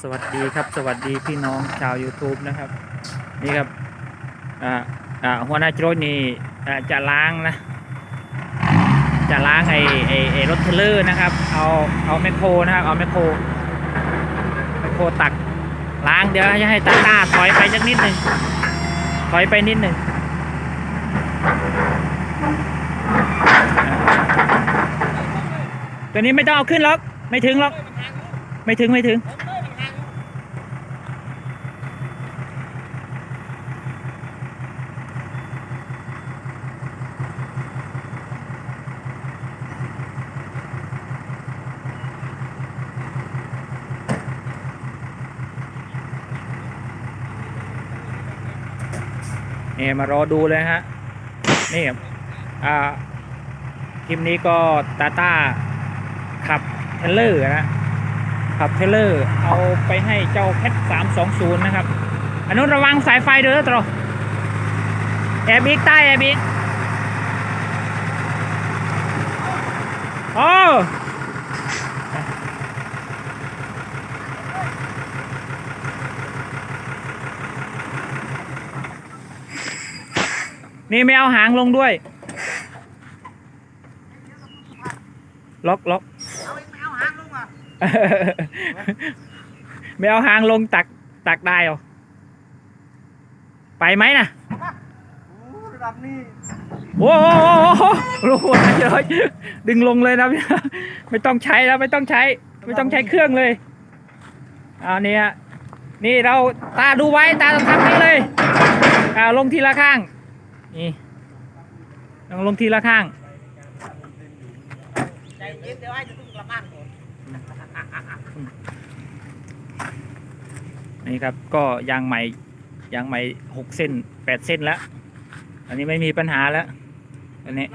สวัสดีครับสวัสดีพี่น้องชาว YouTube นะครับ นี่ครับหัวหน้าโจรนี่จะล้างนะ จะล้างไอ้ไอ้ไอ้รถเทรลเลอร์นะครับ เอาเอาแมคโครนะครับ เอาแมคโครแมคโครตักล้างเดี๋ยวจะให้ตาตาถอยไปสักนิดหนึ่งถอยไปนิดหนึ่งตัวนี้ไม่ต้องเอาขึ้นหรอก ไม่ถึงหรอก ไม่ถึงไม่ถึง นี่มารอดูเลยฮะ นี่อ่าคลิปนี้ก็ตาต้าขับเทเลอร์นะขับเทเลอร์เอาไปให้เจ้าแคทสามสองศูนย์นะครับอันนู้นระวังสายไฟด้วยนะตรอแอบอีกใต้แอบอีกโอ้ นี่ไม่เอาหางลงด้วย ล็อกล็อกไม่เอาหางลงอะไม่เอาหางลงตักตักได้เหรอไปไหมนะโอ้ระดับนี้โอ้โหโอ้โหเลยดึงลงเลยนะพี่ไม่ต้องใช้แล้วไม่ต้องใช้ ไม่ต้องใช้เครื่องเลยเอาเนี่ยนี่เราตาดูไว้ตาต้องทำนี้เลยอ่าลงทีละข้าง นี่ต้องลงทีละข้างใจเย็นเดี๋ยวไอ้จะต้องกลับบ้านก่อนนี่ครับก็ยางใหม่ยางใหม่หกเส้นแปดเส้นแล้ว อันนี้ไม่มีปัญหาแล้ว อันนี้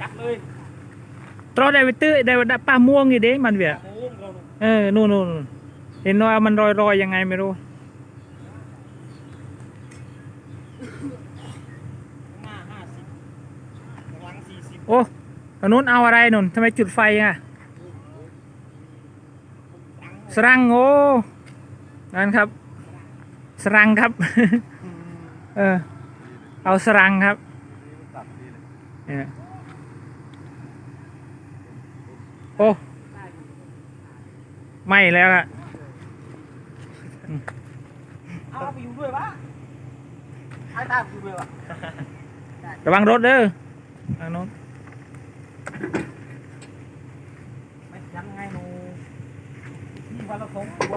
จับเลย ตรอได้ไปตื้อได้ได้ป้าม่วงอีเด้มันเวียโอ้เราเออนู่นนู่นเห็นว่ามันรอยรอยๆยังไงไม่รู้หน้าห้าสิบหลังสี่สิบโอ้ตอนนู้นเอาอะไรนุ่นทำไมจุดไฟอะสรังโอ้นั่นครับ สรังครับ เออ เอาสรังครับเนี่ย โอ้ไม่แล้วอะเอาไปอยู่ด้วยวะไอ้ตามอยู่ด้วยวะระวังรถเด้อทางโน้นไม่ยังไงหนูนี่วันละสองตัว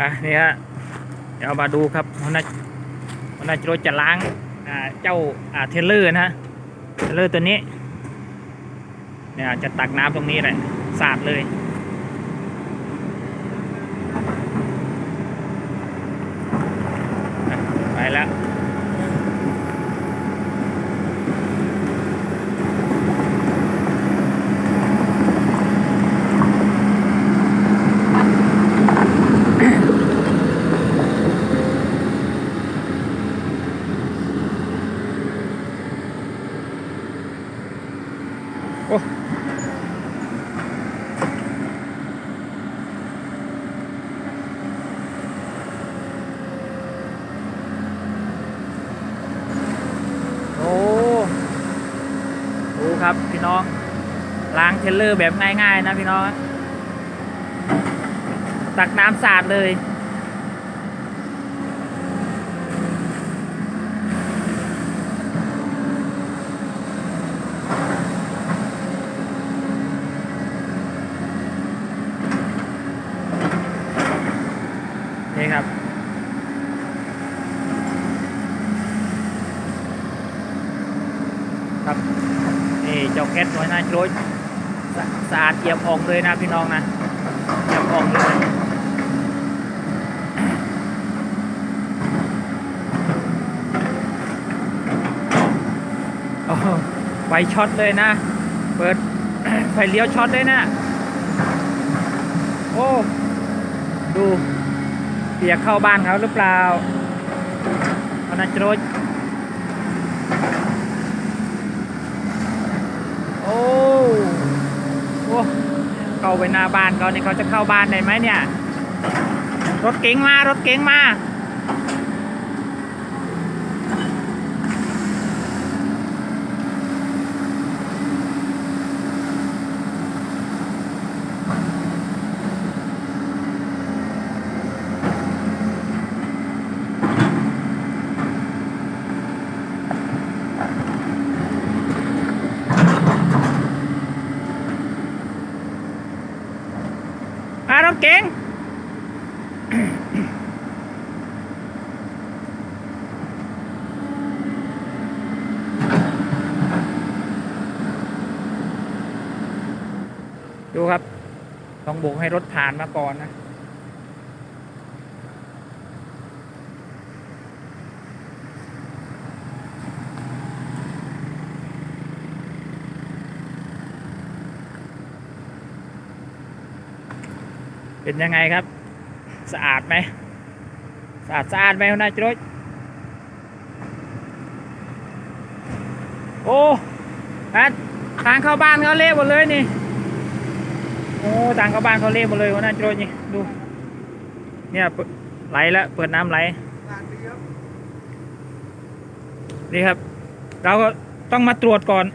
อะนี่ฮะ เดี๋ยวมาดูครับวันน้าหันน้าจรถจะล้างเจ้าเทเลอร์นะฮะเทเลอร์ตัวนี้เนี่ยจะตักน้ำตรงนี้แหละสาดเลยอะไปแล้ว โอ้โอ้ดูครับพี่น้อง ลเลอร์แบบง่าย ๆ นะพี่น้อง ตักน้ำสาดเลย นี่ครับครับนี่เจ้าแคทน้อยหน้าโจร สะอาดเอี่ยมอองเลยนะพี่น้องนะเอี่ยมอองเลยโอ้ไฟช็อตเลยนะ เปิดไฟเลี้ยวช็อตเลยนะ โอ้ ดูเปียกเข้าบ้านเขาหรือเปล่าอนาจโราไปหน้าบ้านเขาเนี่ยเขาจะเข้าบ้านได้ไหมเนี่ย รถเก๋งมารถเก๋งมา ดูครับ ต้องโบกให้รถผ่านมาก่อนนะ เป็นยังไงครับ สะอาดไหมสะอาดสะอาดไหมคุณนายจรดโอ้นะทางเข้าบ้านเขาเละหมดเลยนี่ โอ้ทางเข้าบ้านเขาเละหมดเลยคุณนายจรดนี่ดู เนี่ยเปิดไหลแล้วเปิดน้ำไหลนี่ครับ เราก็ต้องมาตรวจก่อน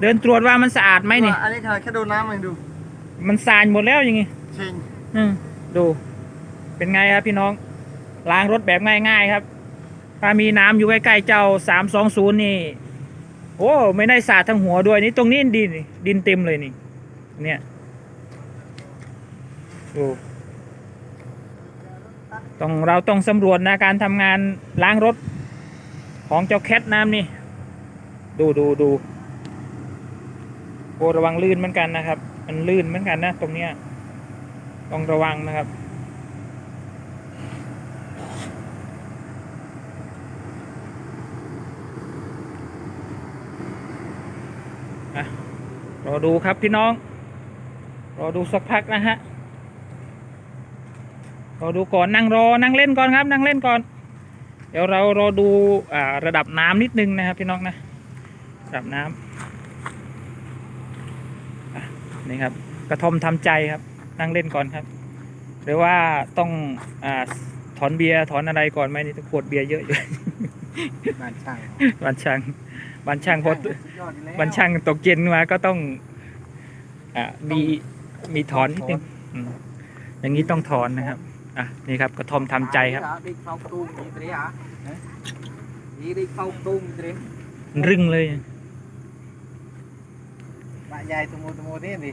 เดินตรวจว่ามันสะอาดไหมนี่อันนี้เธอแค่ดูน้ำเองดู มันสานหมดแล้วอย่างงี้จริงอืมดู เป็นไงครับพี่น้อง ล้างรถแบบง่ายๆครับ ถ้ามีน้ำอยู่ใกล้ๆเจ้าสามสองศูนย์นี่โอ้ไม่ได้สาดทั้งหัวด้วยนี่ตรงนี้ดินดินเต็มเลยนี่ เนี่ย ดูต้องเราต้องสำรวจนะการทำงานล้างรถของเจ้าแคทน้ำนี่ ดูดูดูโอระวังลื่นเหมือนกันนะครับ มันลื่นเหมือนกันนะ ตรงเนี้ยต้องระวังนะครับรอดูครับพี่น้อง รอดูสักพักนะฮะ รอดูก่อนนั่งรอนั่งเล่นก่อนครับ นั่งเล่นก่อน เดี๋ยวเรารอดูอ่าระดับน้ำนิดนึงนะครับพี่น้องนะระดับน้ำอะนี่ครับ กระทอมทำใจครับ นั่งเล่นก่อนครับ หรือว่าต้องอ่าถอนเบียร์ถอนอะไรก่อนไหมนี่ต้องขวดเบียร์เยอะอยู่บ้านช่างบันช่างบันช่างพอสุดยอดอยู่แล้วบันช่างตกเย็นมาก็ต้องอ่ามีมีถอนนิดนึงอืมอย่างนี้ต้องถอนนะครับ อะนี่ครับกระทอมทำใจครับ đi phao tuôn như thế hả đi đi phao tuôn như thế รึงเลย bạn dài tụi mua tụi mua thế gì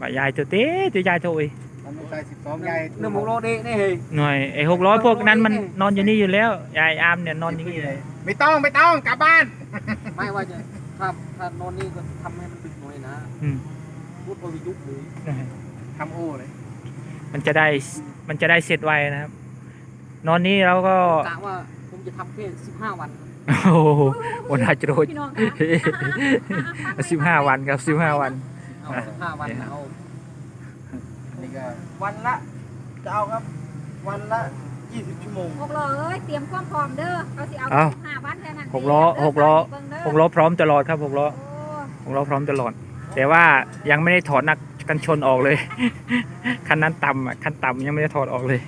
บ่ายายตัวเต้ตัวยายโทยมันไม่ใช่สิบสองยายหนึ่งโมโลดีนี่เฮ้ยหน่อยไอ้หกร้อยพวกนั้นมันนอนอยู่นี่อยู่แล้วยายอามเนี่ยนอนอย่างนี้เลยไม่ต้องไม่ต้องกลับบ้าน ไม่ว่าจะถ้าถ้านอนนี่ก็ทำให้มันดึกหน่อยนะอืมพูดไปยุบเลยทำโอ้เลย มันจะได้มันจะได้เสร็จไวนะครับ นอนนี้เราก็กะว่าผมจะทำแค่สิบห้าวันโอ้โหวันอาจโรยพี่น้องคะสิบห้าวันครับสิบห้าวัน เอาสิบห้าวันเอานี่ก็วันละจะเอาครับ วันละยี่สิบชั่วโมง หกล้อเอ้ยเตรียมความพร้อมเด้อเขาสิเอาเอ้าห้าวันแค่นั้นหกล้อหกล้อ หกล้อพร้อมตลอดครับหกล้อโอ้หกล้อพร้อมตลอด แต่ว่ายังไม่ได้ถอดนัก กันชนออกเลย คันนั้นต่ำอะคันต่ำยังไม่ได้ถอดออกเลย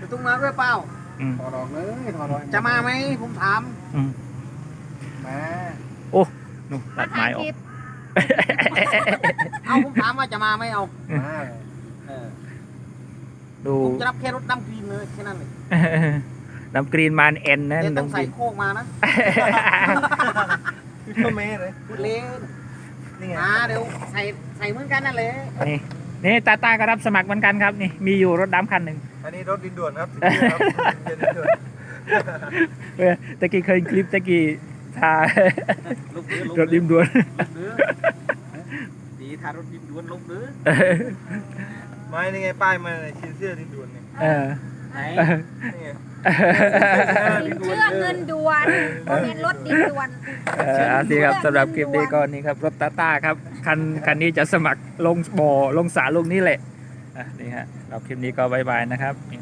จะต้องมาด้วยเปล่าอืมถอดออกเลยถอดออกจะมาไหมผมถามอืมมานู่นตัดไม้ออกคลิปเอาผมถามว่าจะมาไหมเอาอืมมาเออดูผมจะรับแค่รถดำกรีนเลยแค่นั้นเลยน้ำกรีนมานเอ็นนะแต่ต้องน้ำกใส่รีนโคกมานะก็เมเลยพูดเล่น นี่ไงอ่าเดี๋ยวใส่ใส่เหมือนกันนั่นเลยนี่นี่ตาตาก็รับสมัครเหมือนกันครับนี่มีอยู่รถดำคันหนึ่ง อันนี้รถดินด่วนครับสิบเจ็ดครับดินด่วนเออตะกี้เคยคลิปตะกี้ทาลุกเดือรถดิมด่วนลุกเดือดีทารถดิมด่วนลุกเดือไม่นี่ไงป้ายมาในชิ้นเสื้อดินด่วนเนี่ยเออ ไหนนี่สินเชื่อเงินด่วนบ่แม่นรถดินด่วน เออเอาสิครับสำหรับคลิปนี้ก็นี่ครับรถตาต้าครับคันคันนี้จะสมัครลงบ่อลงสาลงนี่แหละอะนี่ฮะเราคลิปนี้ก็บายบายนะครับนี่ฮะ